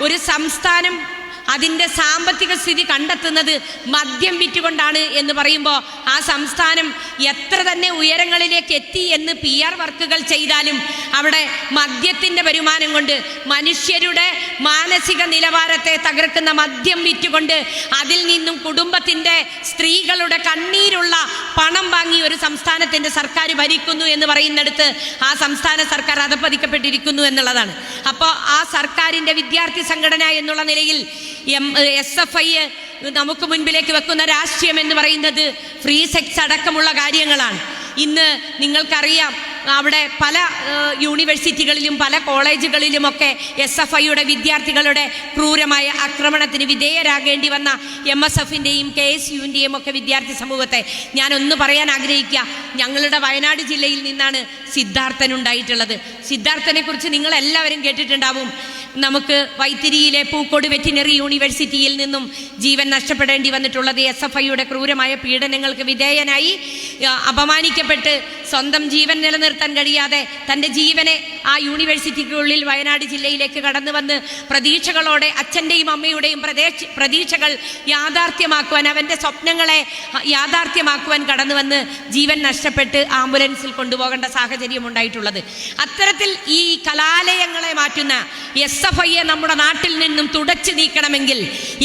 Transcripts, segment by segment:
ഒരു സംസ്ഥാനം അതിന്റെ സാമ്പത്തിക സ്ഥിതി കണ്ടെത്തുന്നത് മദ്യം വിറ്റുകൊണ്ടാണ് എന്ന് പറയുമ്പോൾ ആ സംസ്ഥാനം എത്ര തന്നെ ഉയരങ്ങളിലേക്ക് എത്തി എന്ന് പി ആർ വർക്കുകൾ ചെയ്താലും അവിടെ മദ്യത്തിന്റെ വരുമാനം കൊണ്ട് മനുഷ്യരുടെ മാനസിക നിലവാരത്തെ തകർക്കുന്ന മദ്യം വിറ്റുകൊണ്ട് അതിൽ നിന്നും കുടുംബത്തിന്റെ സ്ത്രീകളുടെ കണ്ണീരുള്ള പണം വാങ്ങി ഒരു സംസ്ഥാനത്തിന്റെ സർക്കാർ ഭരിക്കുന്നു എന്ന് പറയുന്നിടത്ത് ആ സംസ്ഥാന സർക്കാർ അധപ്പതിക്കപ്പെട്ടിരിക്കുന്നു എന്നുള്ളതാണ്. അപ്പോൾ ആ സർക്കാരിന്റെ വിദ്യാർത്ഥി സംഘടന എന്നുള്ള നിലയിൽ എം എസ് എഫ് ഐ നമുക്ക് മുൻപിലേക്ക് വെക്കുന്ന രാഷ്ട്രീയം എന്ന് പറയുന്നത് ഫ്രീ സെക്സ് അടക്കമുള്ള കാര്യങ്ങളാണ്. ഇന്ന് നിങ്ങൾക്കറിയാം അവിടെ പല യൂണിവേഴ്സിറ്റികളിലും പല കോളേജുകളിലുമൊക്കെ എസ് എഫ് ഐയുടെ വിദ്യാർത്ഥികളുടെ ക്രൂരമായ ആക്രമണത്തിന് വിധേയരാകേണ്ടി വന്ന എം എസ് എഫിന്റെയും കെ എസ് യുവിന്റെയും ഒക്കെ വിദ്യാർത്ഥി സമൂഹത്തെ ഞാനൊന്ന് പറയാൻ ആഗ്രഹിക്കുക. ഞങ്ങളുടെ വയനാട് ജില്ലയിൽ നിന്നാണ് സിദ്ധാർത്ഥൻ ഉണ്ടായിട്ടുള്ളത്. സിദ്ധാർത്ഥനെ കുറിച്ച് നിങ്ങൾ എല്ലാവരും കേട്ടിട്ടുണ്ടാവും. നമുക്ക് വൈത്തിരിയിലെ പൂക്കോട് വെറ്റിനറി യൂണിവേഴ്സിറ്റിയിൽ നിന്നും ജീവൻ നഷ്ടപ്പെടേണ്ടി വന്നിട്ടുള്ളത് എസ് എഫ് ഐയുടെ ക്രൂരമായ പീഡനങ്ങൾക്ക് വിധേയനായി അപമാനിക്കപ്പെട്ട് സ്വന്തം ജീവൻ നിലനിർത്താൻ കഴിയാതെ തന്റെ ജീവനെ ആ യൂണിവേഴ്സിറ്റിക്കുള്ളിൽ വയനാട് ജില്ലയിലേക്ക് കടന്നു വന്ന് പ്രതീക്ഷകളോടെ അച്ഛന്റെയും അമ്മയുടെയും പ്രദേശ പ്രതീക്ഷകൾ യാഥാർത്ഥ്യമാക്കുവാൻ അവന്റെ സ്വപ്നങ്ങളെ യാഥാർത്ഥ്യമാക്കുവാൻ കടന്നു വന്ന് ജീവൻ നഷ്ടപ്പെട്ട് ആംബുലൻസിൽ കൊണ്ടുപോകേണ്ട സാഹചര്യം ഉണ്ടായിട്ടുള്ളത്. അത്തരത്തിൽ ഈ കലാലയങ്ങളെ മാറ്റുന്ന എസ് എഫ് ഐയെ നമ്മുടെ നാട്ടിൽ നിന്നും തുടച്ചു നീക്കണമെങ്കിൽ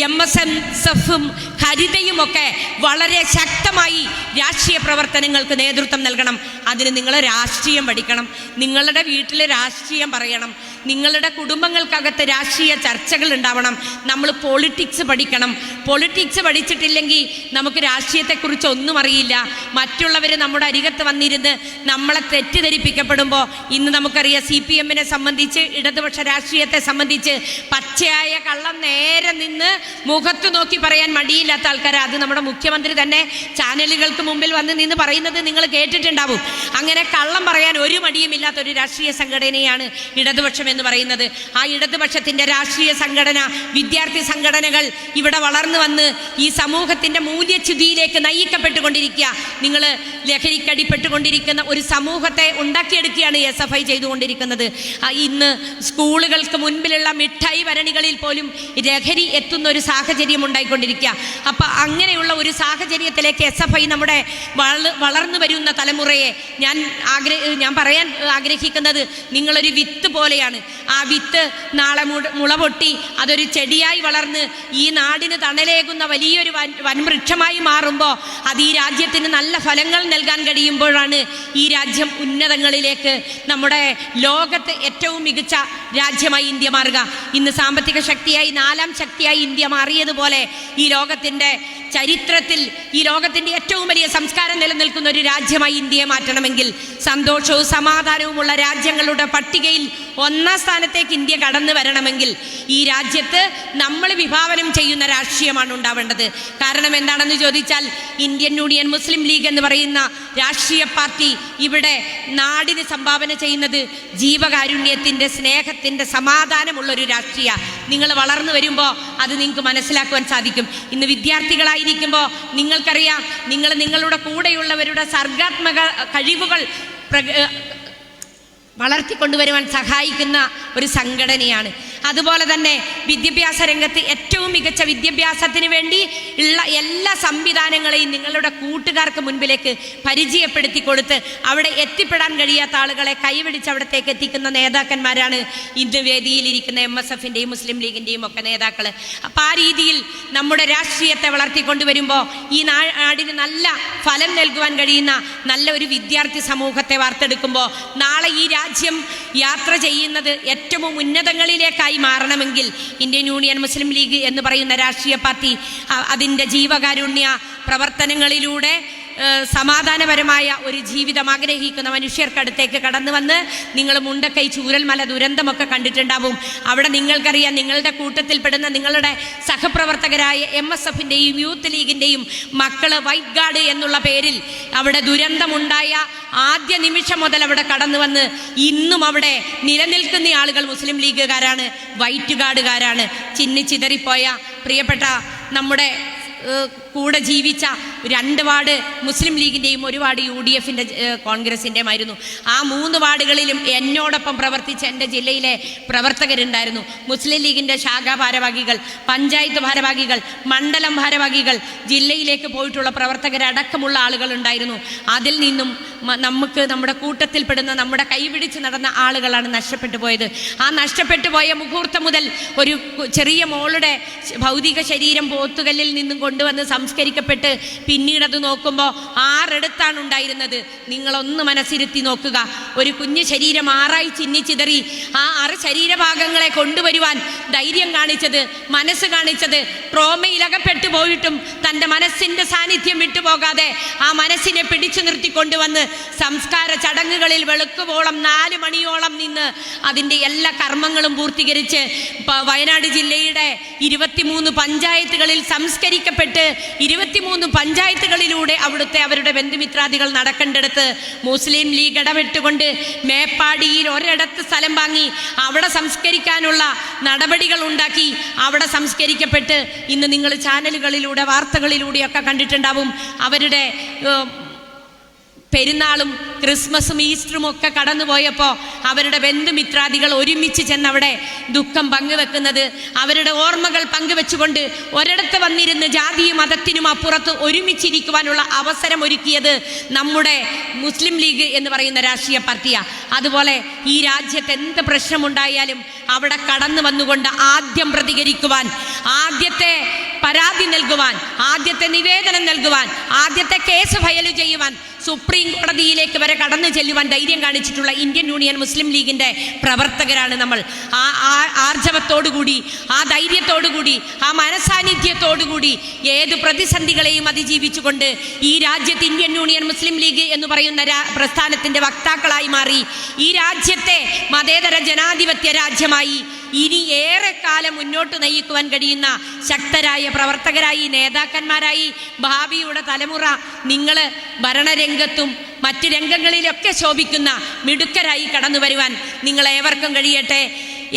എം എസ് എം എഫും ഹരിതയും ഒക്കെ വളരെ ശക്തമായി രാഷ്ട്രീയ പ്രവർത്തനങ്ങൾക്ക് നേതൃത്വം നൽകണം. അതിന് നിങ്ങൾ രാഷ്ട്രീയം പഠിക്കണം. നിങ്ങളുടെ വീട്ടിൽ രാഷ്ട്രീയം പറയണം. നിങ്ങളുടെ കുടുംബങ്ങൾക്കകത്ത് രാഷ്ട്രീയ ചർച്ചകൾ ഉണ്ടാവണം. നമ്മൾ പൊളിറ്റിക്സ് പഠിക്കണം. പൊളിറ്റിക്സ് പഠിച്ചിട്ടില്ലെങ്കിൽ നമുക്ക് രാഷ്ട്രീയത്തെക്കുറിച്ച് ഒന്നും അറിയില്ല. മറ്റുള്ളവർ നമ്മുടെ അരികത്ത് വന്നിരുന്ന് നമ്മളെ തെറ്റിദ്ധരിപ്പിക്കപ്പെടുമ്പോൾ ഇന്ന് നമുക്കറിയാം സി പി എമ്മിനെ സംബന്ധിച്ച് ഇടതുപക്ഷ രാഷ്ട്രീയത്തെ സംബന്ധിച്ച് പച്ചയായ കള്ളം നേരെ നിന്ന് മുഖത്ത് നോക്കി പറയാൻ മടിയില്ലാത്ത ആൾക്കാർ അത് നമ്മുടെ മുഖ്യമന്ത്രി തന്നെ ചാനലുകൾക്ക് മുമ്പിൽ വന്ന് നിന്ന് പറയുന്നത് നിങ്ങൾ കേട്ടിട്ടുണ്ടാവും. അങ്ങനെ കള്ളം പറയാൻ ഒരു മടിയുമില്ലാത്ത ഒരു രാഷ്ട്രീയ സംഘടനയാണ് ഇടതുപക്ഷം എന്ന് പറയുന്നത്. ആ ഇടതുപക്ഷത്തിന്റെ രാഷ്ട്രീയ സംഘടന വിദ്യാർത്ഥി സംഘടനകൾ ഇവിടെ വളർന്നു വന്ന് ഈ സമൂഹത്തിന്റെ മൂല്യച്യുതിയിലേക്ക് നയിക്കപ്പെട്ടുകൊണ്ടിരിക്കുക. നിങ്ങൾ ലഹരിക്കടിപ്പെട്ടുകൊണ്ടിരിക്കുന്ന ഒരു സമൂഹത്തെ ഉണ്ടാക്കിയെടുക്കുകയാണ് എസ് എഫ് ഐ ചെയ്തുകൊണ്ടിരിക്കുന്നത്. ഇന്ന് സ്കൂളുകൾക്ക് മുൻപിലുള്ള മിഠായി ഭരണികളിൽ പോലും ലഹരി എത്തുന്ന ഒരു സാഹചര്യം ഉണ്ടായിക്കൊണ്ടിരിക്കുക. അപ്പം അങ്ങനെയുള്ള ഒരു സാഹചര്യത്തിലേക്ക് എസ് എഫ് ഐ നമ്മുടെ വള- വളർന്നു വരുന്ന തലമുറയെ ഞാൻ ആഗ്രഹ ഞാൻ പറയാൻ ആഗ്രഹിക്കുന്നത് നിങ്ങളൊരു വിത്ത് പോലെയാണ്. ആ വിത്ത് നാളെ മുള പൊട്ടി. അതൊരു ചെടിയായി വളർന്ന് ഈ നാടിന് തണലേകുന്ന വലിയൊരു വൻ വൻവൃക്ഷമായി മാറുമ്പോൾ അത് ഈ രാജ്യത്തിന് നല്ല ഫലങ്ങൾ നൽകാൻ കഴിയുമ്പോഴാണ് ഈ രാജ്യം ഉന്നതങ്ങളിലേക്ക് നമ്മുടെ ലോകത്ത് ഏറ്റവും മികച്ച രാജ്യമായി ഇന്ത്യ മാറുക. ഇന്ന് സാമ്പത്തിക ശക്തിയായി നാലാം ശക്തിയായി ഇന്ത്യ മാറിയതുപോലെ ഈ ലോകത്തിന്റെ ചരിത്രത്തിൽ ഈ ലോകത്തിന്റെ ഏറ്റവും വലിയ സംസ്കാരം നിലനിൽക്കുന്ന ഒരു രാജ്യമായി ഇന്ത്യയെ മാറ്റണമെങ്കിൽ സന്തോഷവും സമാധാനവുമുള്ള രാജ്യങ്ങളുടെ പട്ടികയിൽ ഒന്നാം സ്ഥാനത്തേക്ക് ഇന്ത്യ കടന്നു വരണമെങ്കിൽ ഈ രാജ്യത്ത് നമ്മൾ വിഭാവനം ചെയ്യുന്ന രാഷ്ട്രീയമാണ് ഉണ്ടാവേണ്ടത്. കാരണം എന്താണെന്ന് ചോദിച്ചാൽ ഇന്ത്യൻ യൂണിയൻ മുസ്ലിം ലീഗ് എന്ന് പറയുന്ന രാഷ്ട്രീയ പാർട്ടി ഇവിടെ നാടിന് സംഭാവന ചെയ്യുന്നത് ജീവകാരുണ്യത്തിന്റെ സ്നേഹത്തിന്റെ സമാധാനമുള്ള ഒരു രാഷ്ട്രീയ. നിങ്ങൾ വളർന്നു വരുമ്പോൾ അത് നിങ്ങൾക്ക് മനസ്സിലാക്കുവാൻ സാധിക്കും. ഇന്ന് വിദ്യാർത്ഥികളായിരിക്കുമ്പോൾ നിങ്ങൾക്കറിയാം നിങ്ങൾ നിങ്ങളുടെ കൂടെയുള്ളവരുടെ സർഗാത്മക കഴിവുകൾ വളർത്തിക്കൊണ്ടുവരുവാൻ സഹായിക്കുന്ന ഒരു സംഘടനയാണ്. അതുപോലെ തന്നെ വിദ്യാഭ്യാസ രംഗത്ത് ഏറ്റവും മികച്ച വിദ്യാഭ്യാസത്തിന് വേണ്ടി ഉള്ള എല്ലാ സംവിധാനങ്ങളെയും നിങ്ങളുടെ കൂട്ടുകാർക്ക് മുൻപിലേക്ക് പരിചയപ്പെടുത്തി കൊടുത്ത് അവിടെ എത്തിപ്പെടാൻ കഴിയാത്ത ആളുകളെ കൈവിടിച്ച് അവിടത്തേക്ക് എത്തിക്കുന്ന നേതാക്കന്മാരാണ് ഇന്ന് വേദിയിലിരിക്കുന്ന എം എസ് എഫിന്റെയും മുസ്ലിം ലീഗിന്റെയും ഒക്കെ നേതാക്കൾ അപ്പോൾ ആ രീതിയിൽ നമ്മുടെ രാഷ്ട്രീയത്തെ വളർത്തിക്കൊണ്ടുവരുമ്പോൾ ഈ നാടിന് നല്ല ഫലം നൽകുവാൻ കഴിയുന്ന നല്ല ഒരു വിദ്യാർത്ഥി സമൂഹത്തെ വാർത്തെടുക്കുമ്പോൾ നാളെ ഈ രാജ്യം യാത്ര ചെയ്യുന്നത് ഏറ്റവും ഉന്നതങ്ങളിലേക്കായി മാറണമെങ്കിൽ ഇന്ത്യൻ യൂണിയൻ മുസ്ലിം ലീഗ് എന്ന് പറയുന്ന രാഷ്ട്രീയ പാർട്ടി അതിന്റെ ജീവകാരുണ്യ പ്രവർത്തനങ്ങളിലൂടെ സമാധാനപരമായ ഒരു ജീവിതം ആഗ്രഹിക്കുന്ന മനുഷ്യർക്കടുത്തേക്ക് കടന്നു വന്ന് നിങ്ങൾ മുണ്ടക്കൈ ചൂരൽമല ദുരന്തമൊക്കെ കണ്ടിട്ടുണ്ടാവും. അവിടെ നിങ്ങൾക്കറിയാം നിങ്ങളുടെ കൂട്ടത്തിൽപ്പെടുന്ന നിങ്ങളുടെ സഹപ്രവർത്തകരായ എം എസ് എഫിന്റെയും യൂത്ത് ലീഗിന്റെയും മക്കൾ വൈറ്റ് ഗാർഡ് എന്നുള്ള പേരിൽ അവിടെ ദുരന്തമുണ്ടായ ആദ്യ നിമിഷം മുതൽ അവിടെ കടന്നു വന്ന് ഇന്നും അവിടെ നിലനിൽക്കുന്ന ആളുകൾ മുസ്ലിം ലീഗുകാരാണ് വൈറ്റ് ഗാർഡുകാരാണ് ചിന്നി ചിതറിപ്പോയ പ്രിയപ്പെട്ട നമ്മുടെ കൂടെ ജീവിച്ച രണ്ട് വാർഡ് മുസ്ലിം ലീഗിന്റെയും ഒരു വാർഡ് യു ഡി എഫിന്റെ കോൺഗ്രസിന്റെയും ആയിരുന്നു ആ മൂന്ന് വാർഡുകളിലും എന്നോടൊപ്പം പ്രവർത്തിച്ച എന്റെ ജില്ലയിലെ പ്രവർത്തകരുണ്ടായിരുന്നു. മുസ്ലിം ലീഗിന്റെ ശാഖാ ഭാരവാഹികൾ പഞ്ചായത്ത് ഭാരവാഹികൾ മണ്ഡലം ഭാരവാഹികൾ ജില്ലയിലേക്ക് പോയിട്ടുള്ള പ്രവർത്തകരടക്കമുള്ള ആളുകൾ ഉണ്ടായിരുന്നു അതിൽ നിന്നും നമുക്ക് നമ്മുടെ കൂട്ടത്തിൽപ്പെടുന്ന നമ്മുടെ കൈപിടിച്ച് നടന്ന ആളുകളാണ് നഷ്ടപ്പെട്ടു പോയത്. ആ നഷ്ടപ്പെട്ടു പോയ മുഹൂർത്തം മുതൽ ഒരു ചെറിയ മോളുടെ ഭൗതിക ശരീരം പോത്തുകല്ലിൽ നിന്നും കൊണ്ടുവന്ന് സംസ്കരിക്കപ്പെട്ട് പിന്നീട് അത് നോക്കുമ്പോൾ ആറെടുത്താണ് ഉണ്ടായിരുന്നത്. നിങ്ങളൊന്ന് മനസ്സിരുത്തി നോക്കുക. ഒരു കുഞ്ഞു ശരീരം ആറായി ചിന്നിച്ചിതറി. ആ ആറ് ശരീരഭാഗങ്ങളെ കൊണ്ടുവരുവാൻ ധൈര്യം കാണിച്ചത് മനസ്സ് കാണിച്ചത് ട്രോമയിലകപ്പെട്ടു പോയിട്ടും തന്റെ മനസ്സിന്റെ സാന്നിധ്യം വിട്ടുപോകാതെ ആ മനസ്സിനെ പിടിച്ചു നിർത്തിക്കൊണ്ടുവന്ന് സംസ്കാര ചടങ്ങുകളിൽ വെളുക്കുവോളം നാല് മണിയോളം നിന്ന് അതിന്റെ എല്ലാ കർമ്മങ്ങളും പൂർത്തീകരിച്ച് വയനാട് ജില്ലയുടെ ഇരുപത്തിമൂന്ന് പഞ്ചായത്തുകളിൽ സംസ്കരിക്കപ്പെട്ട് ഇരുപത്തിമൂന്ന് പഞ്ചായത്തുകളിലൂടെ അവിടുത്തെ അവരുടെ ബന്ധുമിത്രാദികൾ നടക്കേണ്ടടുത്ത് മുസ്ലിം ലീഗ് ഇടപെട്ടുകൊണ്ട് മേപ്പാടിയിൽ ഒരിടത്ത് സ്ഥലം വാങ്ങി അവിടെ സംസ്കരിക്കാനുള്ള നടപടികൾ ഉണ്ടാക്കി. അവിടെ സംസ്കരിക്കപ്പെട്ട് ഇന്ന് നിങ്ങൾ ചാനലുകളിലൂടെ വാർത്തകളിലൂടെയൊക്കെ കണ്ടിട്ടുണ്ടാവും. അവരുടെ പെരുന്നാളും ക്രിസ്മസും ഈസ്റ്ററും ഒക്കെ കടന്നുപോയപ്പോൾ അവരുടെ ബന്ധുമിത്രാദികൾ ഒരുമിച്ച് ചെന്ന് അവിടെ ദുഃഖം പങ്കുവെക്കുന്നത്. അവരുടെ ഓർമ്മകൾ പങ്കുവെച്ചുകൊണ്ട് ഒരിടത്ത് വന്നിരുന്ന് ജാതിയും മതത്തിനും അപ്പുറത്ത് ഒരുമിച്ചിരിക്കുവാനുള്ള അവസരം ഒരുക്കിയത് നമ്മുടെ മുസ്ലിം ലീഗ് എന്ന് പറയുന്ന രാഷ്ട്രീയ പാർട്ടിയാണ് അതുപോലെ ഈ രാജ്യത്ത് എന്ത് പ്രശ്നമുണ്ടായാലും അവിടെ കടന്നു വന്നുകൊണ്ട് ആദ്യം പ്രതികരിക്കുവാൻ ആദ്യത്തെ പരാതി നൽകുവാൻ ആദ്യത്തെ നിവേദനം നൽകുവാൻ ആദ്യത്തെ കേസ് ഫയൽ ചെയ്യുവാൻ സുപ്രീം കോടതിയിലേക്ക് വരെ കടന്നു ചെല്ലുവാൻ ധൈര്യം കാണിച്ചിട്ടുള്ള ഇന്ത്യൻ യൂണിയൻ മുസ്ലിം ലീഗിന്റെ പ്രവർത്തകരാണ് നമ്മൾ. ആ ആർജവത്തോടുകൂടി ആ ധൈര്യത്തോടുകൂടി ആ മനസാന്നിധ്യത്തോടുകൂടി ഏത് പ്രതിസന്ധികളെയും അതിജീവിച്ചുകൊണ്ട് ഈ രാജ്യത്ത് ഇന്ത്യൻ യൂണിയൻ മുസ്ലിം ലീഗ് എന്ന് പറയുന്ന പ്രസ്ഥാനത്തിന്റെ വക്താക്കളായി മാറി ഈ രാജ്യത്തെ മതേതര ജനാധിപത്യ രാജ്യമായി ഇനി ഏറെ കാലം മുന്നോട്ട് നയിക്കുവാൻ കഴിയുന്ന ശക്തരായ പ്രവർത്തകരായി നേതാക്കന്മാരായി ഭാവിയുടെ തലമുറ നിങ്ങൾ ഭരണരംഗത്തും മറ്റ് രംഗങ്ങളിലൊക്കെ ശോഭിക്കുന്ന മിടുക്കരായി കടന്നു വരുവാൻ നിങ്ങളേവർക്കും കഴിയട്ടെ.